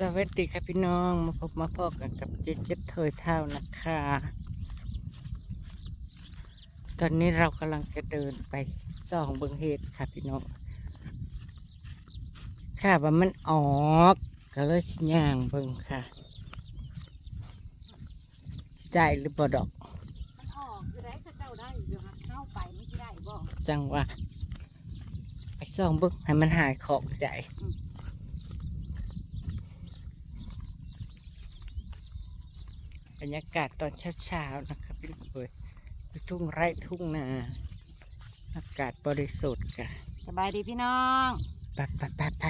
สวัสดีครับพี่น้องมาพบมาพบกันกับเจ๊เจ๊เทยเท่านะคะ ตอนนี้เรากำลังจะเดินไปส่องเบิงเหตุค่ะพี่น้อง ค่ะว่ามันออกก็เลยสิย่างเบิงค่ะสิได้หรือบ่ดอกมันออกคือได้ก็เจ้าได้อยู่หักเข้าไปไม่ได้บ่จังว่าไปส่องเบิงให้มันหายของใจ รรยากาศตอนเช้าๆนะครับพี่น้องเอ้ยอยู่ทุ่งไร่ทุ่งนาอากาศบริสุทธิ์ค่ะสบายดีพี่น้องไปไปไปไป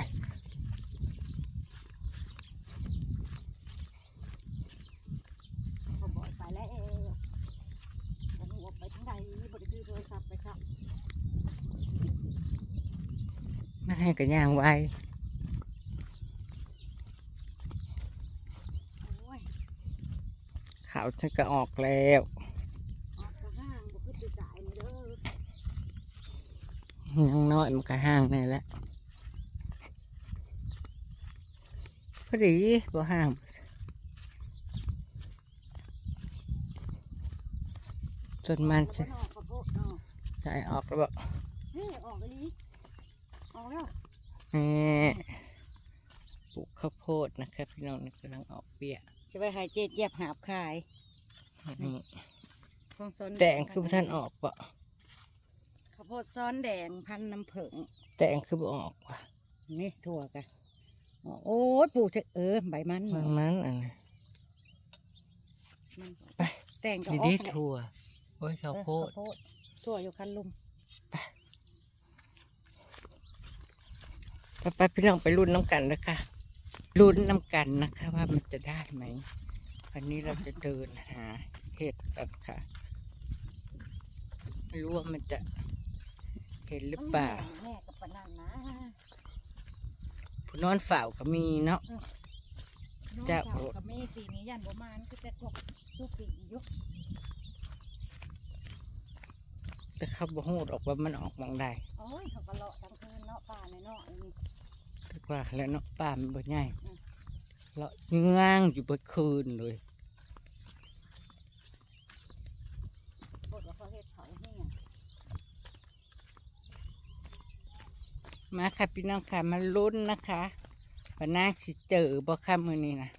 ผมบอกไปแล้วจะหัวไปทั้งใดบริษัทโทรศัพท์ไปครับมันให้กันย่างไว้ โอ้ย ขาว ฉันก็ออกแล้วยังน้อยมันก็ห่างแน่แหละพอดีบ่ห่างจนมันจะใส่ออกแล้วบอกเฮ้ยออกไปนี้ออกแล้วนี่ปลูกข้าวโพดนะครับพี่น้องกำลังออกเบี้ยจะไปหายเจ็ดเย็บหาบขาย นี่ของซ้อนแต่งคือบ่ท่านออกปะข้าวโพดซ้อนแดงพันน้ำผึ้งแต่งคือบ่ออกว่ะนี่ถั่วกันอ๋อโอ้ยปลูกเถอะเออใบมันบางนั้นอันนี้มันไปแต่งก็ดีออกดีแหละถั่วโอ้ยข้าวโพดเออถั่วอยู่คันลุมไปไปพี่น้องไปรุ่นน้ำกันนะคะรุ่นน้ำกันนะคะว่ามันจะได้ไหม วันนี้เราจะเดินหาเห็ดกันค่ะ ไม่รู้ว่ามันจะเห็นหรือเปล่าแม่กับปะนันนะผู้นอนเฝ้าก็มีเนาะจะน้องสาวกับแม่ปีนี้ยันบ่มานคือแต่กบทุกปีอยู่แต่เขาบ่ฮู้ดออกว่ามันออกมองได้โอ้ยเขาก็เลาะทั้งคืนเนาะป่าในเนาะนี่แต่ว่าแล้วเนาะป่ามันบ่ใหญ่อืม เลาะเงางอยู่เบิดคืนเลยปวดว่าเขาเฮ็ดเขาเนี่ยมาค่ะพี่น้องค่ะมาลุ้นนะคะว่านางสิเจอบ่ค่ะมื้อนี้นะ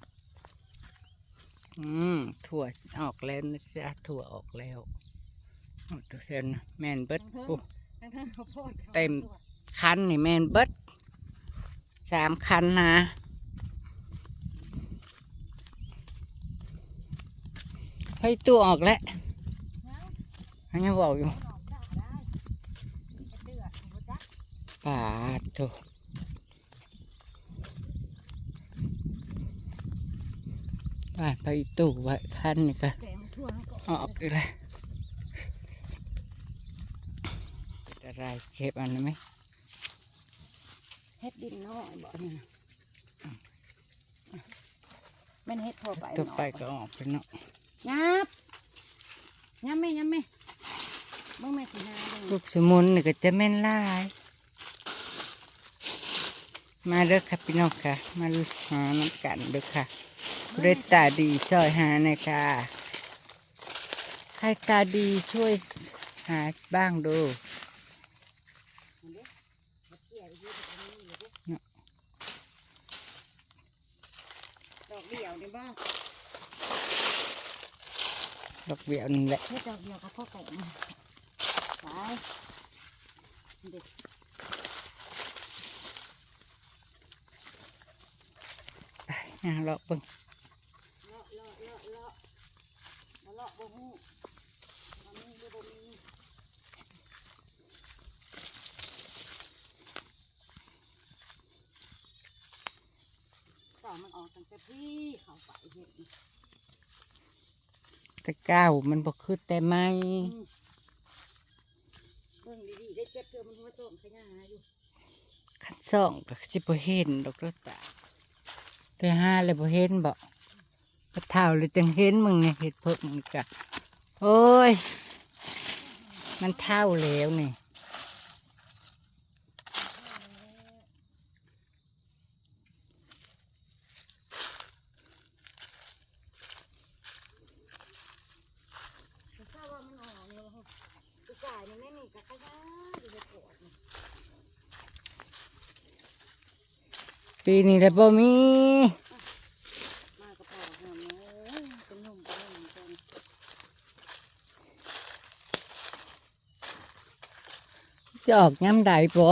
อืมถั่วออกแล้วนะจ๊ะถั่วออกแล้วโอ้ตัวเซนแมนเบิดโอ้ทั้งทั้งข้าวโพดขาเต็มตัวคันนี่แมนเบิดสามคันนะ เฮ้ยตัวออกแล้วนะอันยังบอกอยู่เอาออกได้ก็ได้จะเดือดบ่จักปาดโถปาดไปอีตู้ไว้คันนี่ก็แกงทั่วเขาก็ออกอีกแล้วอะไรเก็บอันนั้นไหมเฮ็ดดินน้อยบ่นี่นะแมันเฮ็ดทั่วไปตัวไปเนาะก็ออกไปเนาะ ยับยับแม่ยับแม่เบิ่งแม่สิหาเบิ่งลูกสมุนนี่ก็จะแม่นหลาย มาเด้อค่ะพี่น้องค่ะ มาหาน้ำกันเด้อค่ะผู้ได้ตาดีช่วยหาหน่อยค่ะ ใครตาดีช่วยหาบ้างดูดอกเดียวนี่บ่ ดอกเบี้ยวนี่แหละเฮ็ดดอกเดียวกับพ่อไก่มาไปเด็กอะเลาะเบิ่งเลาะเลาะเลาะเลาะเลาะเลาะบ่ฮู้บ่มีหรือบ่มีต่อมันออกตั้งแต่พี่เข้าไปเห็น แต่ก้าวมันบ่คือแต่ไม้อืมเบิ่งดีๆได้เจ็บเจอมันหัวโจมขยาอยู่คันซ่องก็สิบ่เห็นดอกเด้อตาแต่ห้าเลยบ่เห็นบ่กระเท่าเลยจังเห็นมึงเนี่ยเห็ดเพิ่มมึงกะโอ้ย มันเท่าแล้วนี่ ปีนี้ได้บ่มี มากระเป๋าหามเอ้ยเป็นหนุ่มเป็น หนุ่มเป็นจะออกย้ำใดบ่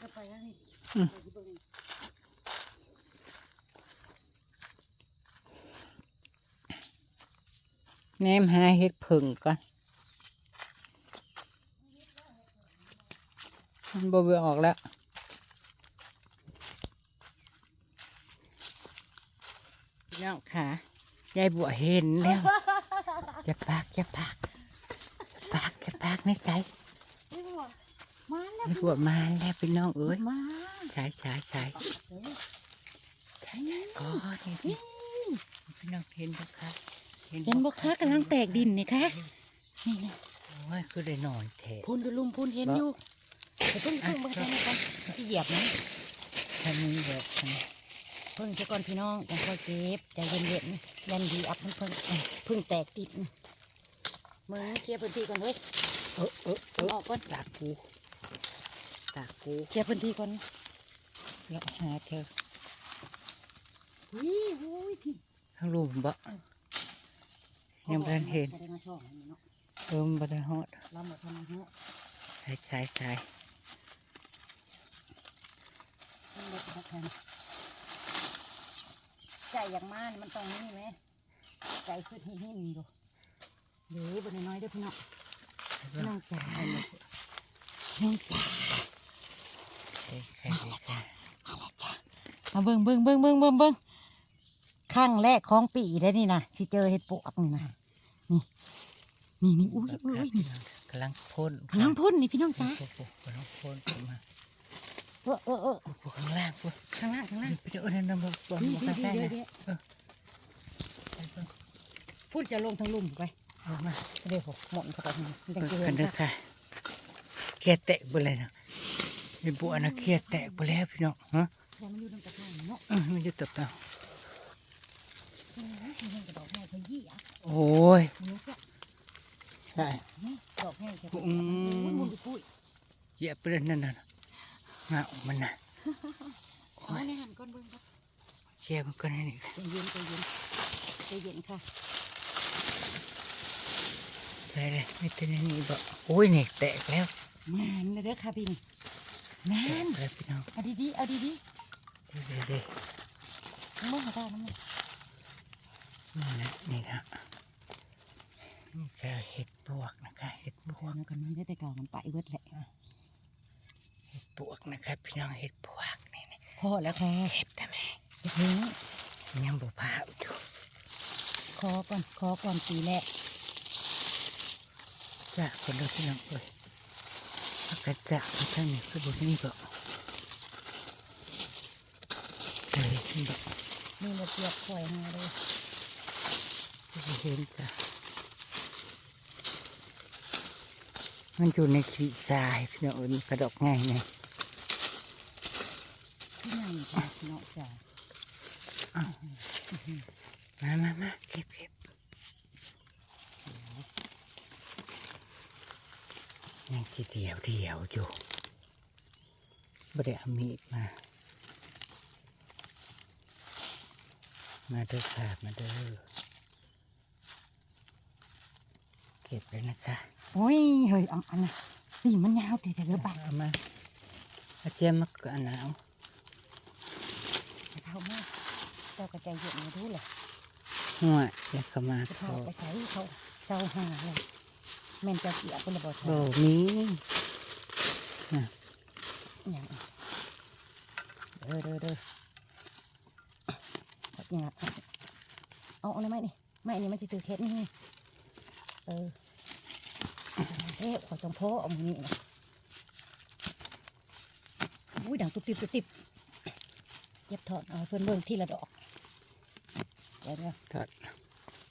ก็ไปแล้วนี่อืมไปที่เบิ่งแหนมหาเฮ็ดผึ่งก่อนมันบ่เบอออกแล้ว น้องค่ะยายบัวเห็นแล้วจะปากจะปากจะปากจะปากในใสนี่บัวมาแล้วยายบัวมาแล้วพี่น้องเอ้ยมาสายสายสายเอ้ยใช่ไงอ๋อนี่นี่พี่น้องเห็นบ่คะเห็นบ่คะกำลังแตกดินนี่คะนี่นะโอ้ยคือได้หน่อยแท้พูนดูลุมพูนเห็นอยู่แต่เพิ่งเพิ่งเบิ่งแค่นี้กันที่เหยียบนะท่านนี้แบบนี้เพิ่งจะก่อนพี่น้องยังค่อยเก็บใจเย็นๆยันดีอัพเพิ่งเพิ่งเพิ่งแตกติดนะมึงเคลียร์พื้นที่ก่อนเฮ้ยเออเออเอเอาอออกก่อนตากูตากูเคลียร์พื้นที่ก่อนแล้วหาเธออุ้ยอุ้ยที่ข้างรูมบ่ยังบ่ทันเห็นบ่ได้มาช่องอันนี้เนาะเออมันบ่ทันฮอดลำบ่ทันมาเนาะใช่ใช่ใช่ มันบ่ทันทันใจอย่างมานี่มันต้องนี่ไหมใจคือหินหินอยู่เดี๋ยวบ่ได้น้อยเด้อพี่น้องน้องจ๋าน้องจ๋าใช่ใครดีค่ะอะไรจ้ะมาเบิ่งเบิ่งเบิ่งเบิ่งเบิ่งเบิ่งครั้งแรกของปีได้นี่นะที่เจอเห็ดปวกนี่นะนี่นี่นี่อุ้ยอุ้ยอุ้ยนี่กำลังพ่นกำลังพ่นนี่พี่น้องจ๋าโอ้โหกำลังพ่นออกมา เออเออข้างล่างข้างล่างข้างล่างไปเดี๋ยวนั่นน่ะบ่บ่บ่ข้างใต้นะพูดจะลงทางลุ่มไปเอามาเดี๋ยวผมหมดเข้าไปมันจังเบิ่งเจอกันเด้อค่ะเคียแตกไปเลยนะไอ้บัวนะเคียแตกไปแล้วพี่น้องฮะมันอยู่ตรงกระถางเนาะมันจะตบเตามันเป็นกระดอกแง่ขยี้อะโอ้ยใช่ดอกแง่จะอืมมุนมุนปุ้ยเหยียบไปเลยนั่นน่ะ เงามันน่ะเอาในหันก้อนเบิ่งครับเชียร์มันก็นี่นี่ใจเย็นใจเย็นใจเย็นค่ะใช่เลยไม่เป็นอันนี้บอกโอ้ยนี่แตกแล้วงานเลยเด้อค่ะพี่นี่งาแตนกแล้วพี่น้องเอาดีๆเอาดีเดี๋ยวเดี๋ยวเดี๋ยวๆมึงหาได้น้ำมันนี่นะนี่นะนี่ก็เห็ดปวกนะคะเห็ดปพวอกนะกันนี้ได้แต่เก่ามันไปเบิดแหละเห็ด ปวกนะคะพี่น้องเห็ดปวกนี่นี่พอแล้วค่ะเห็ดทำไมเดี๋ยวนี้ยังบ่พาอยู่ขอก่อนขอก่อนปีแรกจะคนเดียวพี่น้องเอ้ยพักกระจะมาทางนี้คือบุนี่บอกเฮ้ยบอกนี่มาเสียบข่อยมาเลยไม่เห็นจ้ะ มันอยู่ในขี้ทรายพี่น้องเอ้ยมันกระดอกง่ายไงที่ไหนจ้ะเนาะจ้ะมามามาเก็บเก็บยังจีเดียวเดียวอยู่ไม่ได้เอามีดมา มาเด้อค่ะมาเด้อ เก็บเลยนะคะโอ้ยเฮ้ยเอาอันน่ะนี่มันยาวแต่เดี๋ยวบาดเอามาอาเจียมมาก่อนหนาวเท่ามากเจ้ากระจายเยอะมาดูเลยหัวเดี๋ยวเขามาจะเขาเข้าไปใช้เขาเจ้าหาเลยแม่นจะเสียเป็นระบบโบมีอย่างเด้อเด้อเด้อแบบนี้นะเอาเอาในไม้นี่ไม้นี่มันจะตือเคสนี่ เออเอ๊ะขอจงโพเอามือนี่นะอุ้ยดังตุบติบตุบติบเย็บถอดเอาเพื่อนเบิ่งที่ละดอกเดี๋ยวเดี๋ยวถอด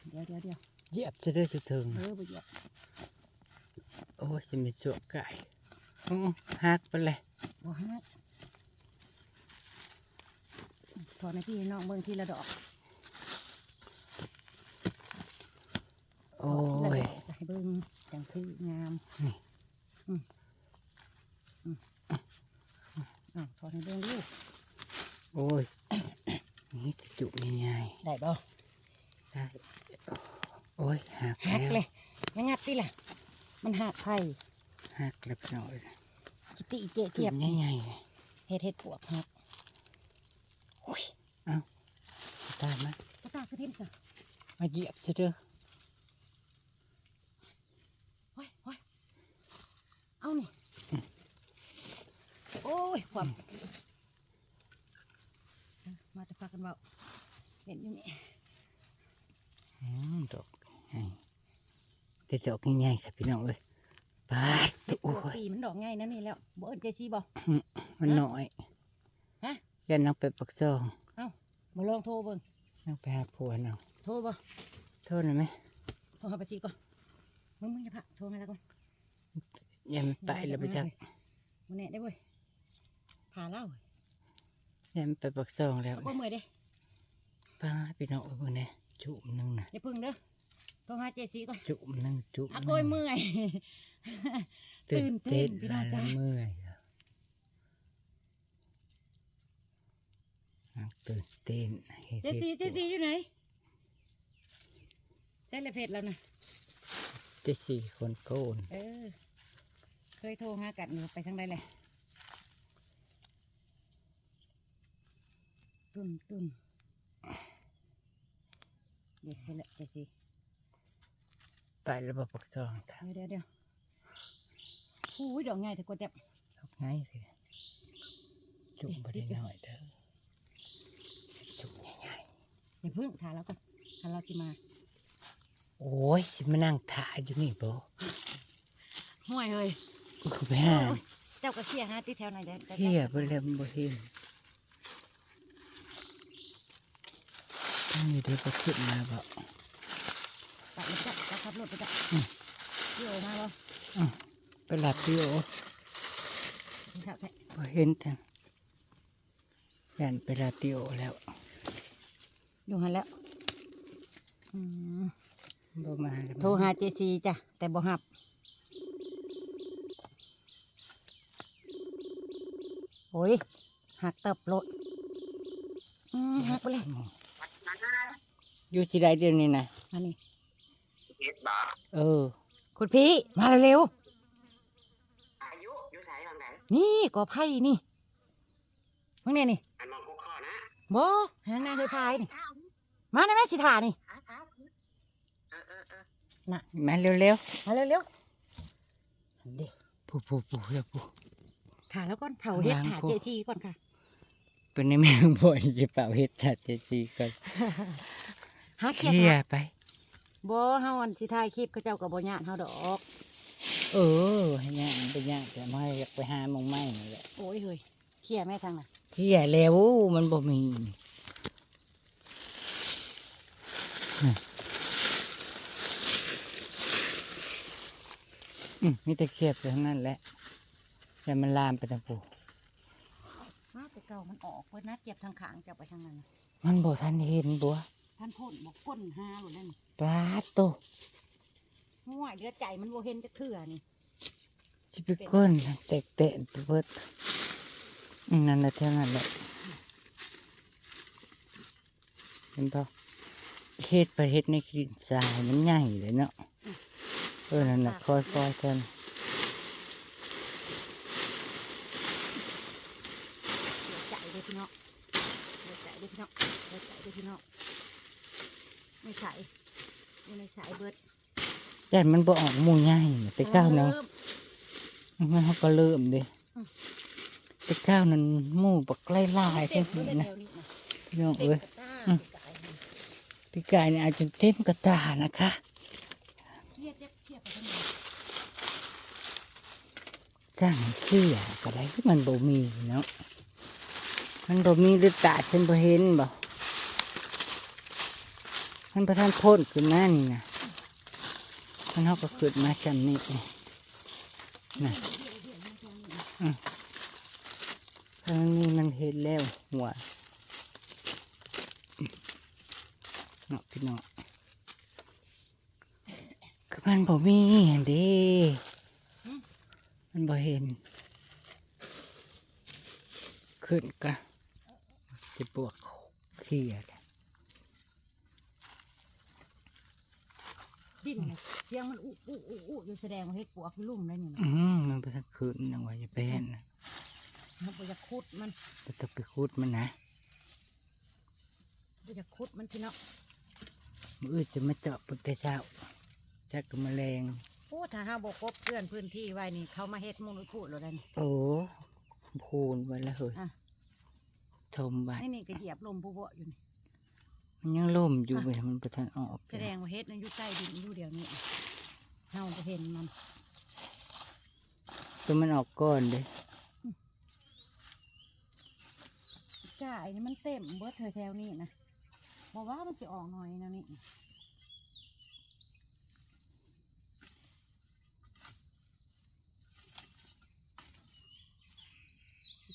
เดี๋ยวเดี๋ยวเดี๋ยวเหยียบจะได้ถึงเออไปเหยียบโอ้ยจะมีสวกไก่อื้อหักไปเลยบ่ฮะถอดในพี่น้องเบิ่งที่ละดอกโอ้ยจะ ให้เบิ่งจังคืองามนี่อืมอืมเออ้าวถอดให้เบิ่งดูโอ้ยนี่จะจุง่ายได้บ่ๆได้โอ้ยหักหักแล้วเลยยังงัดติล่ะ มันหักไผ่หักแล้วพี่น้องเอ้ยกิติเจจุเทียบง่ายเฮ็ดเฮ็ดปวกหักโอ้ยๆตามมาตาตาคือทิ่มซะมาเหยียบซะเด้อโอ้ยโอ้ย เอานี่ โอ้ยความมาจะพากันเบาเห็นอยู่นี่อืมดอกง่ายแต่ดอกง่ายๆค่ะพี่น้องเอ้ยปาดเห็ดปโอ้วกยปีมันดอกง่ายนะนี่แล้วบ่เอิ้นเจซีบ่มันน้อยฮะยันน้องไปปักซองมาลองโทรเบิ่งน้องไปหาผัวน้องโทรบ่โทษหน่อยไหมโทรหาปาจีก่อนมึงมึงอย่าพักโทรมาแล้วก่อน อยังไปแล้วไปจักมันแน่ได้เว้ยพาเล่าอยังไปปักซองแล้วก็เมื่อยเด้ป้าพี่น้องเอ้ยพวกนี้จุ่มหนึงนะอย่าพึ่งเด้อโทรหาเจซีก่อนจุ่มหนึงจุ่มหอะนึ่งโกยเมื่อยตื่นตื่เต้นนเต้นพี่น้องหาจ๊ะละเมื่อยอะตื่นเต้นฮ็ดเจซีเจซีอยู่ไหนได้เลยเพจแล้วนะเจสี่คนโกนเออ เคยโทรหากันอยู่ไปทางใดเลยตุนตุนเดี๋ยวเห็นและเจซีไปแล้วบ่ปักซองค่ะเดี๋ยวเดี๋ยวโอ้ยดอกง่ายแต่กว่าจะดอกง่ายสิจุ่มไปได้หน่อยเด้อจุ่มง่ายอย่าพึ่งถ่ายแล้วก่อนถ่ายเราจะมาๆโอ้ยสิมานั่งถ่ายอยู่นี่บ่ห่วยเลย กูไปหาเจ้าก็เชี่ยฮะที่แถวไหนเดี๋ยวดี๋วเที่ยบ่แล้วบ่เห็นนี่เดี๋ยวก็ขึ้นมาบ่ตัดเลยจ้ะเราขับรถไปจ้ะอืมพี่โอมาแล้วไปหลับพี่โอนี่ครับแท้บ่เห็นทันยันไปหลับพี่โอแล้ว อยู่หันแล้วอืมบ่มาแล้วโทรหาเจซีจ้ะแต่บ่หับ อ้ยหักเติบรถอืมหักไปเลยอยู่ที่ใดเดี๋ยวนี้นะอันนี้เฮ็ดบ่เออ คุณพี่มาเร็วอายุอยู่ไสบางไหนๆนี่กอไผ่นี่มึงเนี่ยนี่อันมองคุกข้อนะบ่หางนางเคยพายนี่มาได้ไหมสิทานี่เออเออเออมาเร็วมาเร็วๆเด็กๆผู้ผู้ผู้เร็วผู้ ถ่าแล้วก่อนเผาเฮ็ดล้างถ่าพวกเจซีก่อนค่ะ เป็นในแม่งบ่อยจะเป่าเฮ็ดตัดเจซีก่อนหาเคเขียดลียหาร์ไปบ่เฮาอันสิถ่ายคลิปเขาเจ้าก็บ่ญาติเฮาดอก เออให้ย่างไปย่างแต่ไม่อยากไปหาหมองไม้นี่แหละโอ้ยเฮ้ยเขียแม่ทางน่ะเคลียร์แล้วมันบ่มีอืมมีแต่เครียดไปทั้งนั้นแหละ แต่มันลามไปทางปูมาแต่เก่ามันออกเพิ่นนัดเจ็บทางขางจะไปทางนั้นน่ะมันบ่ทันเห็นบัวท่านพ่นบอกก้นหาหลุดนั่นปลาโตห่วยเดือดใจมันบ่เห็นจะเถื่อนี่สิไปก้นแตกเตะไปเบิดอืมนั่นแหละเท่านั้นแหละเห็นปะเฮ็ดไปเฮ็ดในกลิ่นทรายมันใหญ่เลยเนาะเออนั่นแหละค่อยๆกัน เดือดใจเด้อพี่น้องเดือดใจเด้อพี่น้องเดือดใจเด้อพี่น้องไม่ใส่ไม่ในใส่เบิด แต่มันบ่ออกหมูใหญ่แต่ก้าวนั้นเริ่มมันเขาก็เริ่มเด้อืมแต่ก้าวนั้นหมูบักไล่ลายเต็แค่มเลยนี้นะแถวนี้นะพี่น้องเต็มเอ้ยกระตาอืมพี่กายเนี่ยอาจจะเต็มกระตานะคะเทียบเทียบเทียบไปทางไหนจ้างเขี้ยก็ได้มันบ่มีเนาะมันบ่มีหรือตาฉันบ่เห็นบ่มันประทานพ่นขึ้นมานี่นะ มันเขาก็ขึ้นมาจำนี่นี่นะอืมถ้ามันมีมันเห็นแล้วหัวเนาะพี่น้องคือมันบ่มีอันดีมันบ่เห็น ขึ้นก็จะปวดเขียด ดิ้นเนี่ยเสียงมันอู้อู้อู้อู้อยู่แสดงว่าเฮ็ดปวกอยู่ลุ่มเลยนี่นะอืมมันไปทางขึ้นนะว่าจะเป็นนะมันบ่อยากคุดมันจะต้องไปคูดมันนะบ่อยากคุดมันพี่เนาะมืออื่นจะมาเจาะปุตตะเช้าจักกับแมลงโอ้ถ้าหาบ่ครบเพื่อนพื้นที่ไว้นี่เขามาเฮ็ดมุงพูดแล้วได้นี่ โอ้พูนไว้แล้วเฮ้ยอะ ทมบัดนี่นี่ก็เหยียบลมผู้บ่อยู่นี่ มันยังล่มอยู่ไปมันไปทางออกแสดงว่าเฮ็ดนั่นอยู่ใต้ดินอยู่เดียวนี้เฮาบ่เห็นมันตัวมันออกก้อนเลยจ่ายนี่มันเต็มเบิดเธอแถวนี้นะบอกว่ามันจะออกหน่อยนะนี่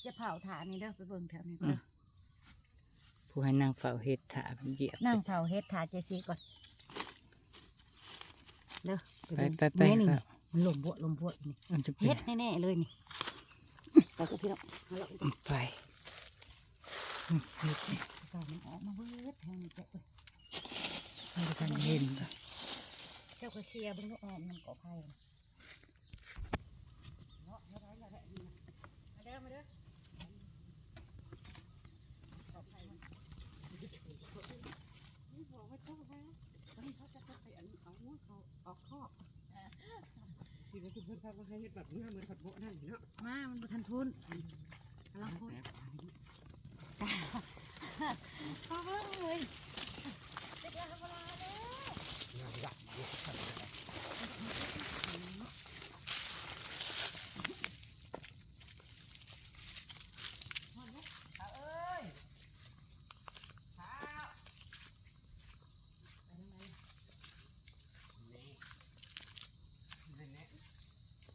จะเผาถ่านนี่เด้อไปเบิ่งแถวนี้เด้อ ผู้ให้นางเฝ้าเห็ดถามันเหยียบนั่งเผาเฮ็ดถ่านเจซีก่อนเด้อไปเบิ่งไปไปแม่นี่ครับมันลมบวลมบวนี่มันจะเป็เฮ็นดแน่ๆเลยนี่ไปกับพี่น้องเอาละไปอืมเฮ็ดนี่เจ้ามันออกมาเบิดแทงนี่เจ้าเอ้ยมันจะทันเห็นปะเจ้าก็เคลียร์เบิ่งลูกออมมันเกาะไผ่นะเนาะเอาได้แล้วแหละนี่นะมาเด้อมาเด้อ เกาะไผ่มันนี่บอกว่าเจ้ามาตอนนี้เขาจะไปอันเอาหัวเขาออกคอก ที่ว่าทุ กคนพามาให้เฮ็ดแบบเมื่อเหมือนผัดโบะนั่นนี่เนาะมา มันบ่ทันทุนกำลังทุนพอเบิ่งเลยเด็กๆเวลาเด้อ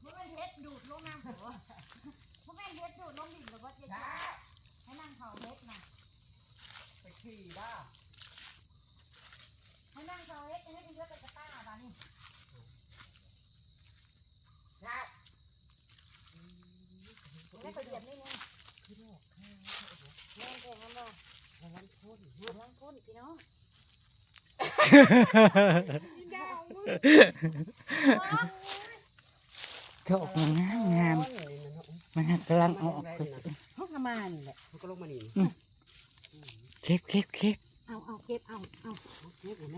มันเป็นเฮ็ดดูดลงน้ำหัวมันเป็นเฮ็ดดูดลงดินหรือว่าเจ๊ให้นั่งเขาเฮ็ดนะ ไปขี่บ้า ให้ นั่งเขาเฮ็ดให้เป็นเลือดเป็นกระต้าบ้านี่ได้ไปเหยียบนี่ไงแม่แกงมันบ่ระวังคนกำลังพ่นพี่น้องจะออกมางามงามมันกำลังออกไปเขาทำมานี่แหละมันก็ลงมานี่เก็บเก็บเก็บเอาเอาเก็บเอาเอาเก็บเห็นไหม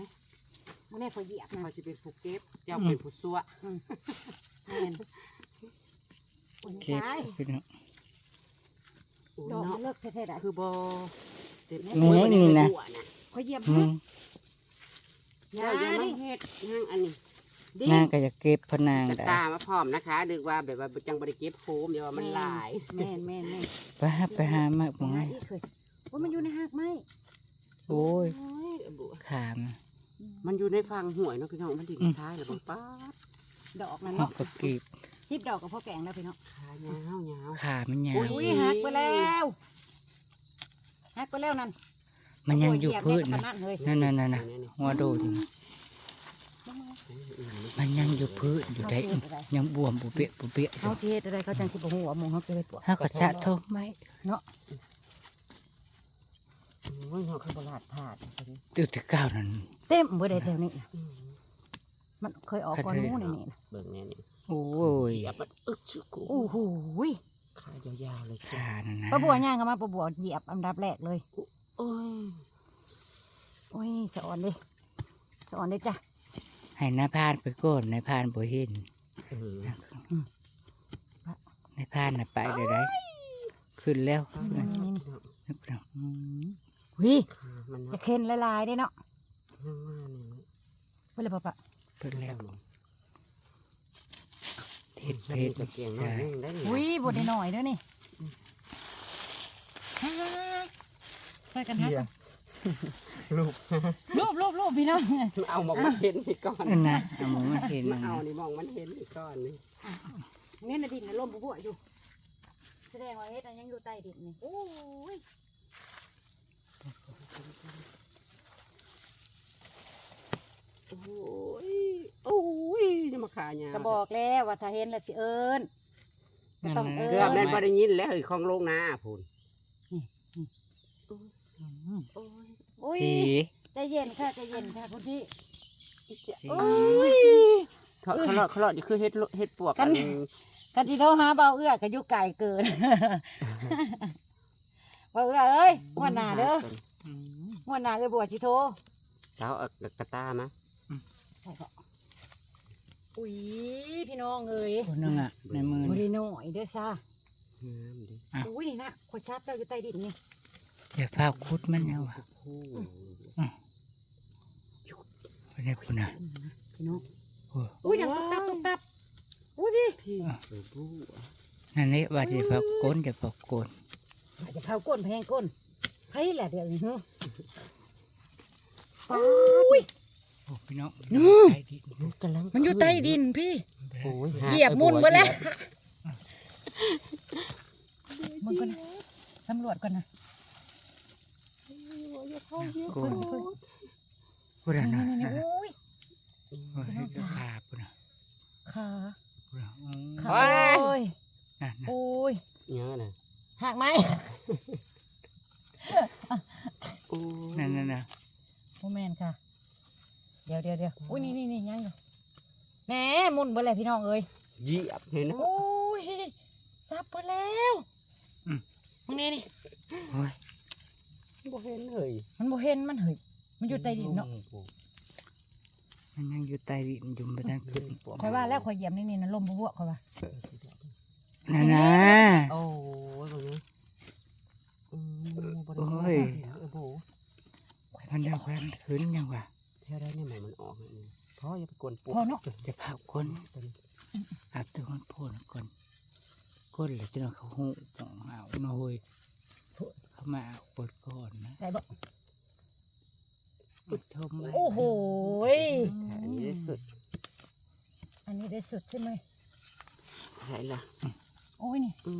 มันแน่พอเหยียบนะ เขาจะเป็นผู้เก็บเจ้าเป็นผู้ซัวแม่นอุ่นเก็บใจพี่น้องดอกเนาะมันเลิกแท้ๆได้คือบอเต็มนี่นี่นะขอเหยียบอืนะมอย่าอย่ามาดิเฮ็ดห้างอันนี้ดินางก็จะเก็บพะนางกระได้ตามาพร้อมนะคะดึกว่าแบบว่าจังบริเก็บโฟมเดี๋ยวว่ามันหลายแม่นแม่นแม่นไปหาไปหามาไปบ่งหาอีกเคยว่ามันอยู่ในหากไหมโอ้ยโอ้ยบัวขาม มันอยู่ในฟังหวยเนาะพี่น้องมันดิ่งท้ายแล้วบังป้าดดอกนั่นหอกเนาะก็เก็บสิบดอกกับพ่อแกงแล้วพี่เนาะขายาวยาว ขามันยาอุ้วยอุ้ยหักไปแล้วหักไปแล้วนั่นมันยังอยู่พื้นนะนะนั่นเลยนั่นนั่นนั่นน่ะหัวโดนมันยังอยู่พื้นอยู่ได้ยังบวมบุเปะบุเปะอเขายู่เทศอะไรเขาจังสิบหัวมองเขาจะได้ปวดถ้าก็สะทมไหมเนาะ โอ้ยหัวข้าวบลาดผาดตัวที่เก้านั่นเต็มเบอร์ใดแถวนี้น่ะมันเคยออกก่อนหมูนี่นี่นะเบิ่งแน่นี่โอ้ยเหยียบมันอึดชื่อกูโอ้โหยขายาวๆเลยจ้าขานั่นนะป้าบัวย่างกันมาป้าบัวเหยียบอันดับแรกเลยโอ้ยโอ้ยสอนเลยสอนเลยจ้ะให้นายพรานไปก่อนนายพรานบ่เห็นเออนายพรานน่ะไปได้ได้ขึ้นแล้วขามันเนาะพี่น้องนึกเนาะอืมวิขามันจะเนาะเค้นลายๆได้เนาะยังว่านี่เนาะไปเลยป้าปะเพิ่นแล้วเทศมันเพมีศตะเกียงน้อยนึงได้นี่อุ้ยบดได้หน่อยเด้อนี่ไปกันฮะลูกรูปรูปรูปพี่น้องเอามองมันเห็นนี่ก่อนนั่นนะเอาหมูมาเห็นมานั่นเอานะนี่มองมันเห็นนี่ก่อนนี่เนี่ยนะดินน่ะล่มบัวๆอยู่แสดงว่าเฮ็ดอันยังอยู่ใต้ดินนี่โอ้ย โอ้ยโอ้ยนี่มาขายาก็บอกแล้วว่าถ้าเห็นแล้วสิเอิ้นก็ต้องเอิ้เกือบแม่นบ่ได้ยินแล้วเฮ้ยของโลกนาพูนโอ้ยอุ้ยสีใจเย็นค่ะใจเย็นค่ะคุณพี่สีโอ้ยเขาเขาเลาะเขาเลาะนี่คือเฮ็ดโลเฮ็ดปวกกัอันนกันที่โทรหาเบาเอื้อกับยุไก่เกินเบาเอื้อเอ้ยหัวหน้าเด้ออืมหัวหน้าเอ้ยบัวชิโทรเช้าเอากระตามาใช่ก็ อุ้ยพี่น้องเอ้ยคนนึงอะในมือบริโน่อยเด้อซ่างามดิอุ้ยนี่นะขวดชับเราอยู่ใต้ดินนี่เดี๋ยวฟ้าคุดมันเอาว่ะโอ้โหไปได้คุณอะพี่น้องโอ้อุ้ยดังตุ๊บตับตุ๊บตับอุ้ยพี่พี่เออบู้อะนั่นนี่ว่าจะฟ้าก้นจะฟ้าก้นอาจจะเผาก้นแพงก้นเฮ้ยแหละเดี๋ยวนี้เฮ้ยอุ้ยโอ้ พี่น้องนู่นใต้ดินมันกำลังมันอยู่ใต้ดินพี่โอ้ยเหยียบมุนไอ้ไปแล้วเหยียบมึงก่อนนะตำรวจก่อนนะก้นพูดอะนี่นะนี่นี่นะอุ้ยโอ้ยเฮ็ดกับขาพูดอะขาพูดอะอืมขาโอ้ยนั่นนะโอ้ยเยอะนะหักไหมโอ้ยนั่นนั่นนะโมแมนค่ะเดี๋ยวเดี๋ยวเดี๋ยวอุ้ยนี่นี่นี่ยังอยู่แหมมุนไปเลยพี่น้องเอ้ยเหยียบเห็นไหมโอ้ยซับไปแล้วมึงนี่นี่โอ้ยบ่เห็นเลยมันบ่เห็นมันเฮ้ยมันอยู่ใต้ดินเนาะมันยังอยู่ใต้ดินอยู่ไม่ได้ขึ้นคอยว่าแล้วคอยเหยียบนี่นี่นะลมพวกคอยว่านั่นนะโอ้ยบ่เนี่ยอืมบ่ได้โอ้ยโอ้โหมันยังพันขึ้นยังวะ แค่ได้เนี่ยหมายมันออกนี่เพราะอย่าไปกวนปวกพอเนาะจะพาก้นอาบตัวมันพูดก่อนก้นเลยจนเขาหูปองเอาหน่อยเขามาเอาปดก่อนนะได้บ่อุดทมไว้โอ้โหยอันนี้ได้สุด อันนี้ได้สุดใช่ไหมใช่ละโอ้ยนี่อื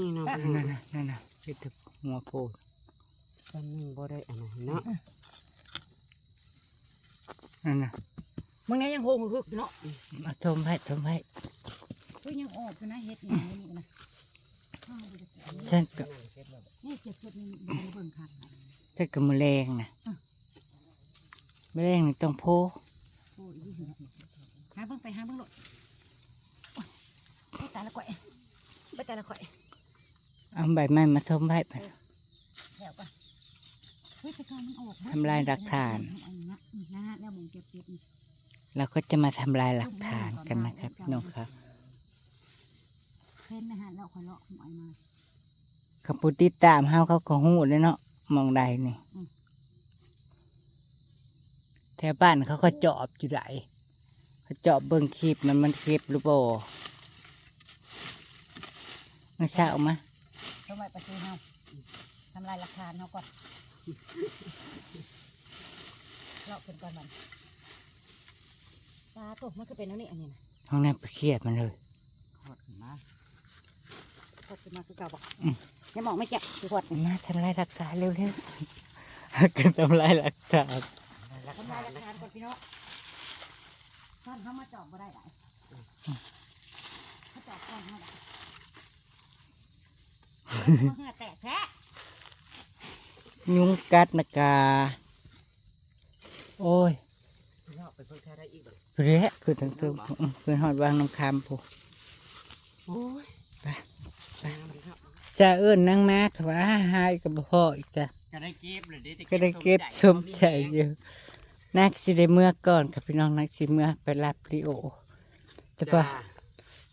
มน้องนั่นพี่น่ะนั่นน่ะนั่นน่ะเป็นแต่หัวโพดจำนึงบ่ได้อันนั้นเนาะ นั่นน่ะมึงเนี่ยยังโหงฮึกอยู่เนาะมาทมไว้ทมไว้อุ้ยยังออกอยู่นะเฮ็ดนี่นี่นะอ้าวบ่ได้เก็บเลยฉันก็นี่เจ็บเจ็บนี่บ่ได้เบิ่งคักนะฉันก็มือแรงนะมือแรงนี่ต้องโพโอ้ยอีหหาเบิ่งไปหาเบิ่งโลดโอ้ยไปตายละก่อยไปตายละก่อยเอาใบไม้มาทมไว้ไปแล้วป่ะเฮ้ยแต่การมันออก ทำลายหลักฐานอันนี้นะอืมนะฮะแล้วมึงเก็บเก็บนี่เราก็จะมาทำลายหลักฐานกันนะครับพี่น้องครับเพ้นนะฮะแล้วค่อยเลาะหมอยมาขปุติดตามเฮาเขาก็หูเลยเนาะมองใดนี่อืมแถวบ้านเขาก็จอบอยู่ไหนเขาจอบเบิ่งคลิปมันมันคลิปหรือเปล่าไม่ทราบมาทำไมประตูเฮาทำลายหลักฐานเฮาก่อน เลาะขึ้นก่อนมันตาตกมันก็เป็นแล้วนี่อันนี้นะห้องนั้นไปเครียดมันเลยขอดนะกดขึ้นมาคือเก่าบอกอืมยังมองไม่แจ่คือขวดนี่มาทำลายหลักฐานเร็วๆกันทำลายหลักฐานทำลายหลักฐานก่อนพี่น้องท่านเขามาจอบบ่ได้หรอเขาจอบก่อนเขาได้เหงื่อแตกแท้ ยุงกัดนะกา โอ้ยสิเลาะไปเพิ่งแค่ได้อีกบ่เละคือตั้งตัวคือหอดวางน้ำคำผู้โอ้ยไปไปมันครับจะเอื้อนนั่งมาค่ะว่าหายกับพ่ออีกจ้ะก็ได้เก็บเลยเด้ก็ได้เก็บสมใจอยู่นักสิได้เมื่อก่อนค่ะพี่น้องนักสิเมื่อไปรับลิโอจะปะ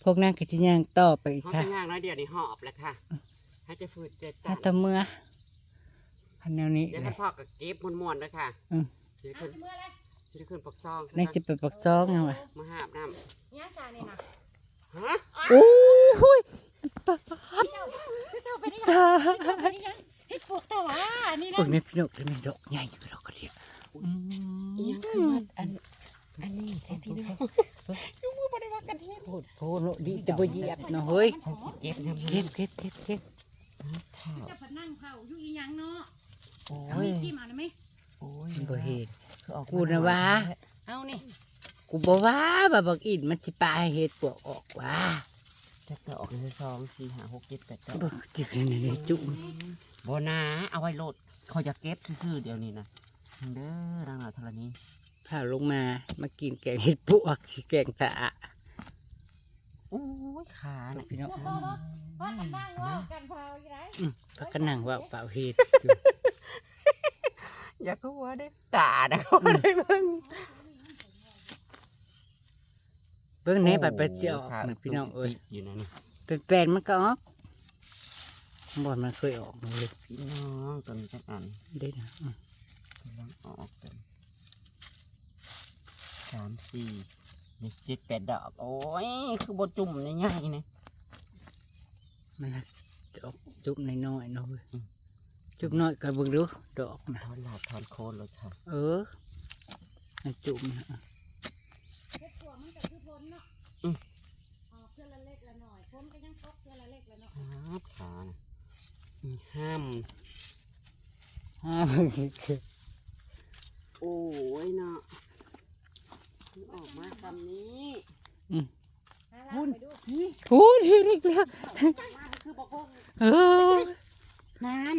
พวกนักกิจยังต่อไปอีกเขาค่ะจะย่างน้อยเดียวนี่หอบแล้วค่ะให้จะฝืดเจ็ดถ้าตันแตะเมื่อ อันแนวนี้เดี๋ยวเลท่าย นพ่อกับเก็บม้วนๆด้วยค่ะอืม สิได้ขึ้นสิได้ขึ้นปกซองนักสิไปปักซองยังวะมาหาบน้เนี่ยจานี่นะำฮะโอ้ยเจ้าเจ้าไปนี่ยังเจ้าไปนี่ยังเฮ็ดปวกตาหวานี่พวนะกนี้พี่น้องเป็นดอกใหญ่อยู่ดอกกระเดียวอืมอีหยังขึ้นมาอันอันนี้แท้พี่น้องยูมือบ่ได้ว่ากันเฮ็ดโพดโพดโลดดีแต่บ่เหยียบเนาะเฮ้ยฉันสิเก็บน้ำเก็บเก็บเก็บเก็บข้าวเจะพนั่งเผาอยู่อีหยังเนาะ โอ้เอายมีจิ้มเอาได้ไหมโอ้ยบ่เห็นคือออกกูนะวะเอานี่กูบอกว่าบาบักอินมันสิปลาให้เห็ดปวกออกว่าจะเกิดออกนึ่งสองสี่ห้าหกเจ็ดแปดเก้าเบิ่งจิกนี่นี่จุ่มโบนาเอาไว้โหลดเขาจะเก็บซื่อๆเดี๋ยวนี้นะเด้อนางหน่อยเท่านี้พาลงมามากินแกงเห็ดปวกแกงตะโอ้ยขาน่ะพี่น้องพ่อกันนั่งว่ากันพาอยู่ไหนอืมปากกนังว่าเปล่าเห็ดอย่าก็ว่าได้ตานะเขาก็ได้เบิ่งเบิ่งในบัดไปเจาะนะพี่น้องเอ้ยติดอยู่นะนี่เป็นแปลนมันก็ออกบ่อนมันเคยออกเลยพี่น้องตัวนี้จักอันได้นะอืมกำลังออกกันสามสี่นี่เจ็ดแปดดอก โอ้ย คือบจุ่มง่ายๆเนี่ยมันน่ะจะออกจุ่มน้อยๆเนาะเว้ยอืม จุ่มน้อยก็เบิ่งดูดอกนะถอนหลาดถอนโคนเลยค่ะเออมันจุ่มนะเฮ็ดตัวมันก็คือพ้นเนาะออกเพื่อละเล็กละหน่อยพ้นก็ยังตกเพื่อละเล็กละหน่อยครับขาน่ะนี่ห้ามห้าเบิ่งคือโอ้ยเนาะมันออกมาคำนี้อืมหาลากไปดูพูดเห็นอีกแล้วมาคือบอกว่าเออนาน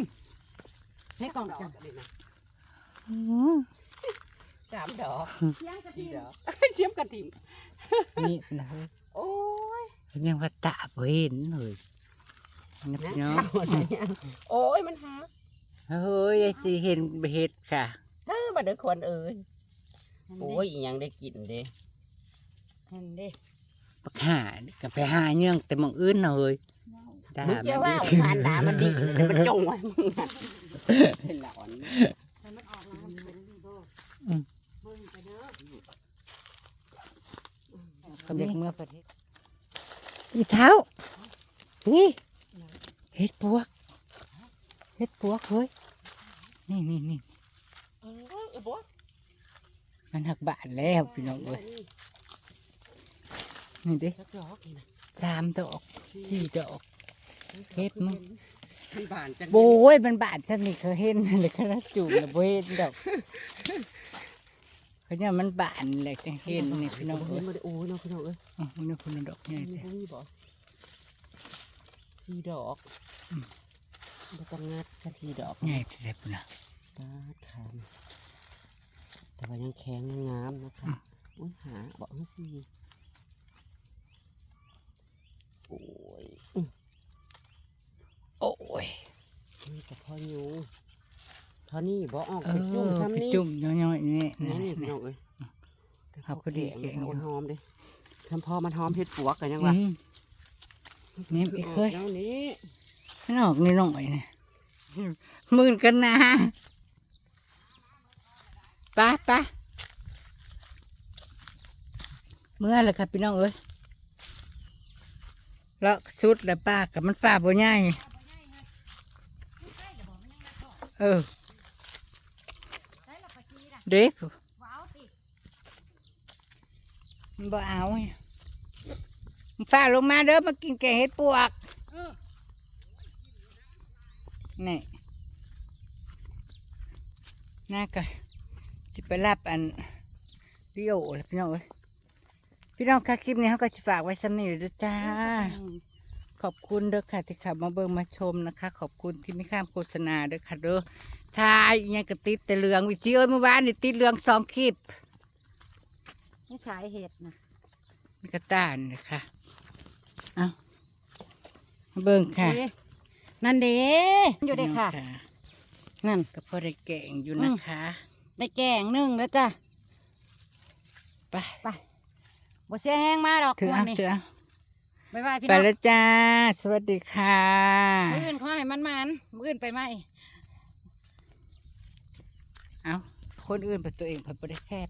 ใช้กล่องดอกจับเลยนะอืมสามดอกเสียงกระสี่ดิ่งดอกเทียมกระถิ่มนี่นะเว้ยโอ้ยยังว่าตาบ่เห็นเลยนะนะพี่น้องเอาอะไรเนี่ยโอ้ยมันหาเฮ้ยยายสิเห็นเห็ดค่ะเออมาเด้อคนเอ้ยโอ้ยอีหยังได้กินเด้เห็นดิปักหากับไปหาเนื่องแต่หมองอื่นเลย ด่ามึงจะมัว่านอีกผ่านด่ามันดีเลยมันจงไว้มึงน่ะเป็นหลอนให้มันออกมามันเป็นนี่โบเบิ่งไปเด้อเขาเด็กเมื่อประเทศอีเท้า นี่เห็ดปวกเห็ดปวกเฮ้ย นี่นี่นี่เออเออบ่มันหักบาทแล้วพี่น้องเอ้ยนี่ดิจักดอกนี่นะสามดอกสี่ดอก เฮ็ดมั้งมันบานจังโบยมันบาทฉันนี่เขาเห็นเลยเขาจูบเลยโบเห็นดอกเขาเนี่ยมันบานเลยจังเห็นนี่พี่น้องเห็เอ้นยบ่ได้โอ้ยน้องพี่น้องเอ้ยอ๋อนี่คุณดอกใหญ่มีจ้ะบ่มีบ่สี่ดอกบ่ต้องงัดแค่สี่ดอกใหญ่ที่สุดนะตาดคันแต่ว่ายังแข็งยังงามนะคะอุ้ยหาบอกให้สี่โอ้ย โอ้ย นี่แต่ พออยู่เท่านี้บ่ออกเอเป็นจุ่มอซ้ำไปนี่จุ่มย่อยๆนี่นี่นะนี่พี่น้องเอ้ยเอาพอดีแกงอยู่มันหอมเด้ทำพอมันหอมเผ็ดปวกกันยังอืวะมนี่ไม่เคย แล้วนี้มันออกนี่หน่อยนะหมื่นกันนะไปะปะเมื่อไรครับพี่น้องเอ้ยแล้วสุดแล้วป้ากับมันป้าบ่ง่ายเออใช้ละปะจีน่ะเด็กว้าวติมันบ่เอาไงมันฝ้าลงมาเด้อมากินแกงเห็ดปวกเออนี่น่าก็สิไปรับอันพี่โอแล้วพี่น้องเอ้ยพี่น้องค่ะคลิปนี้เขาก็จะฝากไว้สำนีเลยเด้อจ้า ขอบคุณเด้อค่ะที่ขับมาเบิ่งมาชมนะคะ ขอบคุณที่ไม่ข้ามโฆษณาเด้อค่ะเด้อทายยังก็ติดแต่เรืองวิจิเอ้ยเมื่อวานนี่ติดเรืองสองคลิปนี่ขายเห็ดนะนี่ก็ต้านเลยค่ะเอามาเบิ่งค่ะเด้นั่นเด้อยู่เด้ค่ะ นั่น ก็พอได้แกงอยู่นะคะได้แกงนึ่งแล้วจ้ะไปไปบ่เสียแห้งมาดอกถือเอานนี้ ถือเอา บ๊ายบายพี่ไปน้องแล้วจ้า สวัสดีค่ะ มื้ออื่นขอให้มันมันๆมื้ออื่นไปไหม เอาคนอื่นไปตัวเองเพิ่นบ่ได้แคบ